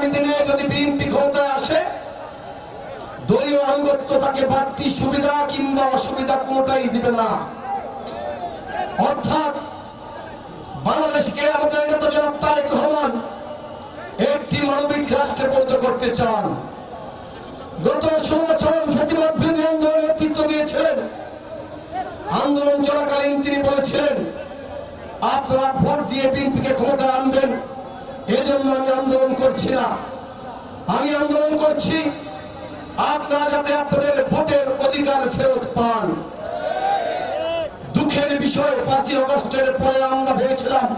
আগামী যদি বিএনপি ক্ষমতায় আসে, দলীয় আনুগত্য তাকে বাড়তি সুবিধা কিংবা অসুবিধা কোনোটাই দিবে না। অর্থাৎ বাংলাদেশকে আমাদের নেতা তারেক রহমান একটি মানবিক রাষ্ট্রে পরিণত করতে চান। গত ষোলো বিরোধী আন্দোলনের নেতৃত্ব দিয়েছিলেন। আন্দোলন চলাকালীন তিনি বলেছিলেন, আপনারা ভোট দিয়ে বিএনপিকে করছি না আমি আন্দোলন করছি, আপনারা যাতে আপনাদের ভোটের অধিকার ফেরত পান। দুঃখের বিষয়, পাঁচই অগস্টের পরে আমরা ভেবেছিলাম,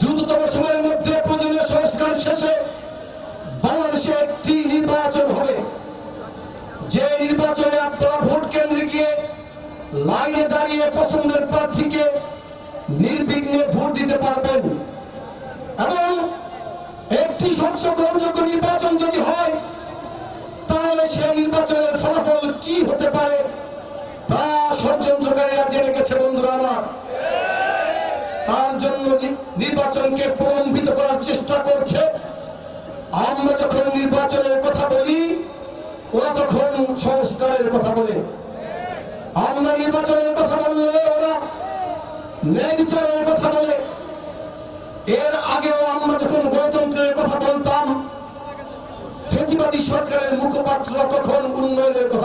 দ্রুততম সময়ের মধ্যে প্রয়োজনীয় সংস্কার শেষে বাংলাদেশে একটি নির্বাচন হবে। যে নির্বাচনে আপনারা ভোট কেন্দ্রে গিয়ে লাইনে দাঁড়িয়ে পছন্দের প্রার্থীকে নির্বিঘ্নে ভোট দিতে পারবেন। গ্রহণযোগ্য নির্বাচন যদি হয়, তাহলে সেই নির্বাচনের ফলাফল কি হতে পারে তা ষড়যন্ত্রকারীরা জেনে গেছে বন্ধুরা আমার। তার জন্য নির্বাচনকে প্রলম্বিত করার চেষ্টা করছে। আমরা যখন নির্বাচনের কথা বলি, ওরা তখন সংস্কারের কথা বলে। আমরা নির্বাচনের কথা বললে ওরা ন্যায় বিচারের কথা বলে। এর আগেও আমরা যখন গণতন্ত্রের কথা সরকারের মুখপাত্র তখন উন্নয়নের কথা